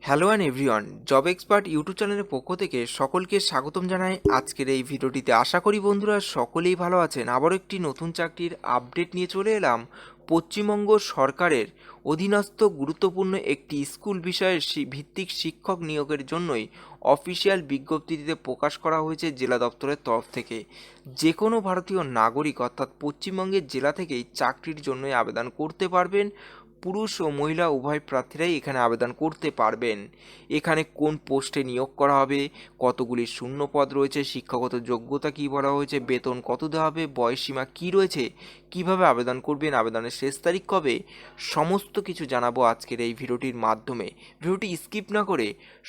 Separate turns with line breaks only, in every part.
Hello and everyone job expert YouTube চ্যানেলের পক্ষ থেকে সকলকে স্বাগতম জানাই। আজকের এই ভিডিওটিতে আশা করি বন্ধুরা সকলেই ভালো আছেন। আবারও একটি নতুন চাকরির আপডেট নিয়ে চলে এলাম। পশ্চিমবঙ্গ সরকারের অধীনস্থ গুরুত্বপূর্ণ একটি স্কুল বিষয়ের ভিত্তিক শিক্ষক নিয়োগের জন্যই অফিসিয়াল বিজ্ঞপ্তিতে প্রকাশ করা হয়েছে জেলা দপ্তরের তরফ থেকে। যে কোনো ভারতীয় নাগরিক অর্থাৎ পশ্চিমবঙ্গের জেলা থেকেই চাকরির জন্যই আবেদন করতে পারবেন। পুরুষ ও মহিলা উভয় প্রার্থীরাই এখানে আবেদন করতে পারবেন। এখানে কোন পোস্টে নিয়োগ করা হবে, কতগুলি শূন্য পদ রয়েছে, শিক্ষাগত যোগ্যতা কী বলা হয়েছে, বেতন কত দেওয়া হবে বয়সসীমা কী রয়েছে, কীভাবে আবেদন করবেন, আবেদনের শেষ তারিখ কবে, সমস্ত কিছু জানাব আজকের এই ভিডিওটির মাধ্যমে। ভিডিওটি স্কিপ না করে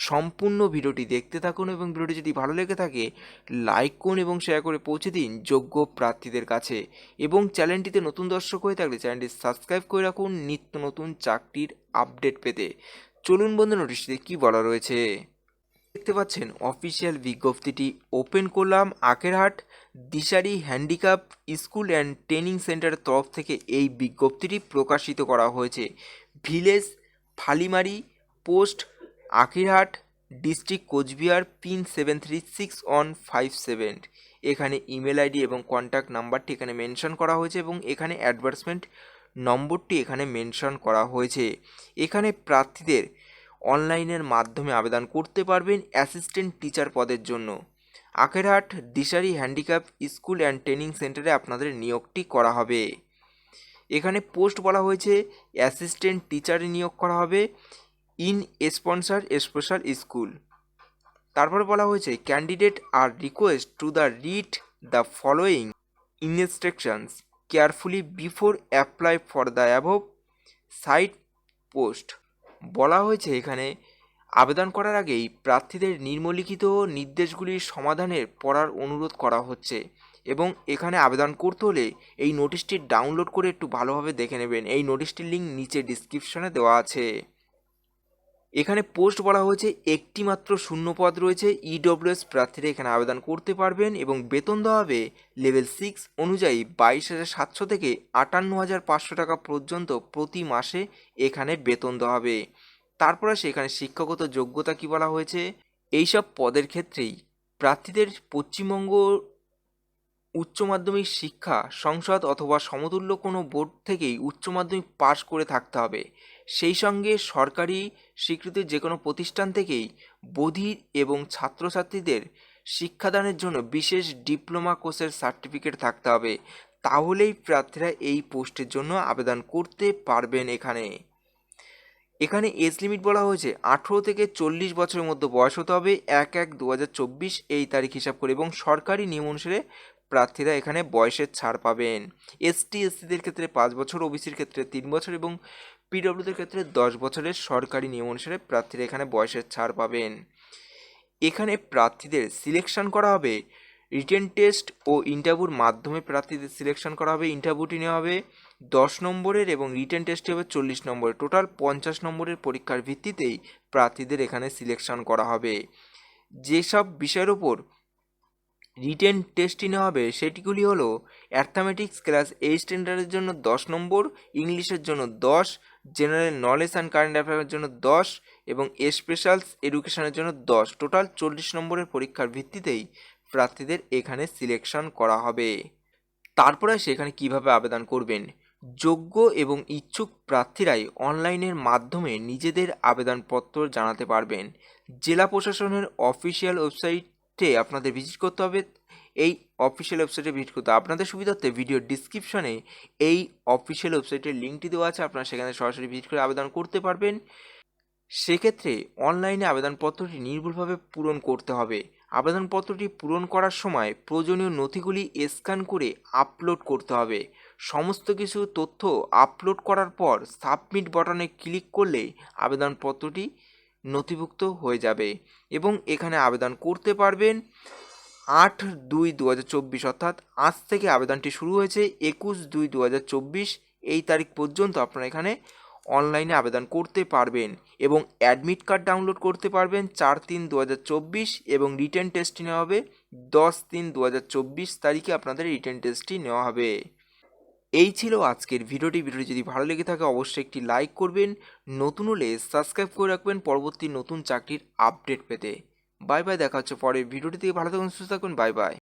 সম্পূর্ণ ভিডিওটি দেখতে থাকুন এবং ভিডিওটি যদি ভালো লেগে থাকে, লাইক করুন এবং শেয়ার করে পৌঁছে দিন যোগ্য প্রার্থীদের কাছে। এবং চ্যানেলটিতে নতুন দর্শক হয়ে থাকলে চ্যানেলটি সাবস্ক্রাইব করে রাখুন। নিত্য নতুন চাকরির আপডেট পেতে। চলুন বন্ধু নোটিশটিতে কী বলা রয়েছে? দেখতে পাচ্ছেন অফিসিয়াল বিজ্ঞপ্তিটি ওপেন করলাম Akherhat Dishari handicap school and training সেন্টারের তরফ থেকে এই বিজ্ঞপ্তিটি প্রকাশিত করা হয়েছে। Village, Phalimari, post, Akhirhat district Coochbehar pin seven three six one five seven এখানে ইমেল আইডি এবং কন্ট্যাক্ট নাম্বারটি এখানে মেনশন করা হয়েছে এবং এখানে অ্যাডভার্সমেন্ট নম্বরটি এখানে মেনশন করা হয়েছে। এখানে প্রার্থীদের অনলাইনের মাধ্যমে আবেদন করতে পারবেন অ্যাসিস্ট্যান্ট টিচার পদের জন্য। Akherhat Dishari handicap school and training সেন্টারে আপনাদের নিয়োগটি করা হবে। এখানে পোস্ট বলা হয়েছে, অ্যাসিস্ট্যান্ট টিচারে নিয়োগ করা হবে ইন স্পন্সার স্পেশাল স্কুল। তারপরে বলা হয়েছে, candidate are request to the read the following instructions. Carefully before apply for the above site post বলা হয়েছে এখানে, আবেদন করার আগেই প্রার্থীদের নিম্নলিখিত নির্দেশগুলির সমাধানের পড়ার অনুরোধ করা হচ্ছে এবং এখানে আবেদন করতে হলে এই নোটিশটি ডাউনলোড করে একটু ভালোভাবে দেখে নেবেন। এই নোটিশটির লিঙ্ক নিচে ডিসক্রিপশনে দেওয়া আছে। এখানে পোস্ট বলা হয়েছে একটি মাত্র শূন্য পদ রয়েছে ইডব্লিউএস প্রার্থীরা এখানে আবেদন করতে পারবেন এবং বেতন দেওয়া হবে লেভেল সিক্স অনুযায়ী বাইশ হাজার সাতশো থেকে আটান্ন হাজার পাঁচশো টাকা পর্যন্ত প্রতি মাসে এখানে বেতন দেওয়া হবে। তারপরে সেখানে শিক্ষাগত যোগ্যতা কি বলা হয়েছে? এইসব পদের ক্ষেত্রেই প্রার্থীদের পশ্চিমবঙ্গ উচ্চ মাধ্যমিক শিক্ষা, সংসদ অথবা সমতুল্য কোনো বোর্ড থেকেই উচ্চ মাধ্যমিক পাশ করে থাকতে হবে। সেই সঙ্গে সরকারি স্বীকৃত যে কোনো প্রতিষ্ঠান থেকেই বধির এবং ছাত্রছাত্রীদের শিক্ষাদানের জন্য বিশেষ ডিপ্লোমা কোর্সের সার্টিফিকেট থাকতে হবে। তাহলেই প্রার্থীরা এই পোস্টের জন্য আবেদন করতে পারবেন এখানে। এখানে এজ লিমিট বলা হয়েছে, আঠেরো থেকে চল্লিশ বছরের মধ্যে বয়স হতে হবে, এক এক দু এই তারিখ হিসাব করে এবং সরকারি নিয়ম অনুসারে প্রার্থীরা এখানে বয়সের ছাড় পাবেন। এসটি, এসসিদের ক্ষেত্রে পাঁচ বছর, ওবিসির ক্ষেত্রে তিন বছর এবং পিডব্লিউদের ক্ষেত্রে দশ বছরের সরকারি নিয়ম অনুসারে প্রার্থীরা এখানে বয়সের ছাড় পাবেন। এখানে প্রার্থীদের সিলেকশন করা হবে। রিটেন টেস্ট ও ইন্টারভিউর মাধ্যমে প্রার্থীদের সিলেকশন করা হবে। ইন্টারভিউটি নেওয়া হবে দশ নম্বরের এবং রিটেন টেস্টে হবে চল্লিশ নম্বরের। টোটাল পঞ্চাশ নম্বরের পরীক্ষার ভিত্তিতেই প্রার্থীদের এখানে সিলেকশন করা হবে। যেসব বিষয়ের ওপর রিটেন টেস্টটি নেওয়া হবে সেটিগুলি হলো অ্যাথমেটিক্স ক্লাস এইট স্ট্যান্ডার্ডের জন্য দশ নম্বর, ইংলিশের জন্য দশ, জেনারেল নলেজ অ্যান্ড কারেন্ট অ্যাফেয়ারের জন্য দশ এবং স্পেশালস এডুকেশনের জন্য দশ। টোটাল চল্লিশ নম্বরের পরীক্ষার ভিত্তিতেই প্রার্থীদের এখানে সিলেকশন করা হবে। তারপরে সেখানে কীভাবে আবেদন করবেন। যোগ্য এবং ইচ্ছুক প্রার্থীরাই অনলাইনের মাধ্যমে নিজেদের আবেদনপত্র জানাতে পারবেন। জেলা প্রশাসনের অফিসিয়াল ওয়েবসাইটে আপনাদের ভিজিট করতে হবে। এই অফিসিয়াল ওয়েবসাইটে ভিজিট করতে। আপনাদের সুবিধার্থে ভিডিও ডিসক্রিপশনে এই অফিসিয়াল ওয়েবসাইটের লিঙ্কটি দেওয়া আছে। আপনারা সেখানে সরাসরি ভিজিট করে আবেদন করতে পারবেন। সেক্ষেত্রে অনলাইনে আবেদনপত্রটি নির্ভুলভাবে পূরণ করতে হবে। আবেদনপত্রটি পূরণ করার সময় প্রয়োজনীয় নথিগুলি স্ক্যান করে আপলোড করতে হবে। সমস্ত কিছু তথ্য আপলোড করার পর সাবমিট বাটনে ক্লিক করলে আবেদনপত্রটি নথিভুক্ত হয়ে যাবে এবং এখানে আবেদন করতে পারবেন আট দুই দু হাজার চব্বিশ, অর্থাৎ আজ থেকে আবেদনটি শুরু হয়েছে একুশ দুই দু হাজার চব্বিশ। এই তারিখ পর্যন্ত আপনারা এখানে অনলাইনে আবেদন করতে পারবেন এবং অ্যাডমিট কার্ড ডাউনলোড করতে পারবেন চার তিন দু হাজার চব্বিশ এবং রিটেন টেস্টটি নেওয়া হবে দশ তিন দু হাজার চব্বিশ তারিখে আপনাদের রিটেন টেস্টটি নেওয়া হবে। এই ছিল আজকের ভিডিওটি। ভিডিওটি যদি ভালো লেগে থাকে, অবশ্যই একটি লাইক করবেন। নতুন হলে সাবস্ক্রাইব করে রাখবেন পরবর্তী নতুন চাকরির আপডেট পেতে। বাই বাই, দেখা হচ্ছে পরের ভিডিওটি থেকে। ভালো থাকুন, সুস্থ থাকুন, বাই বাই।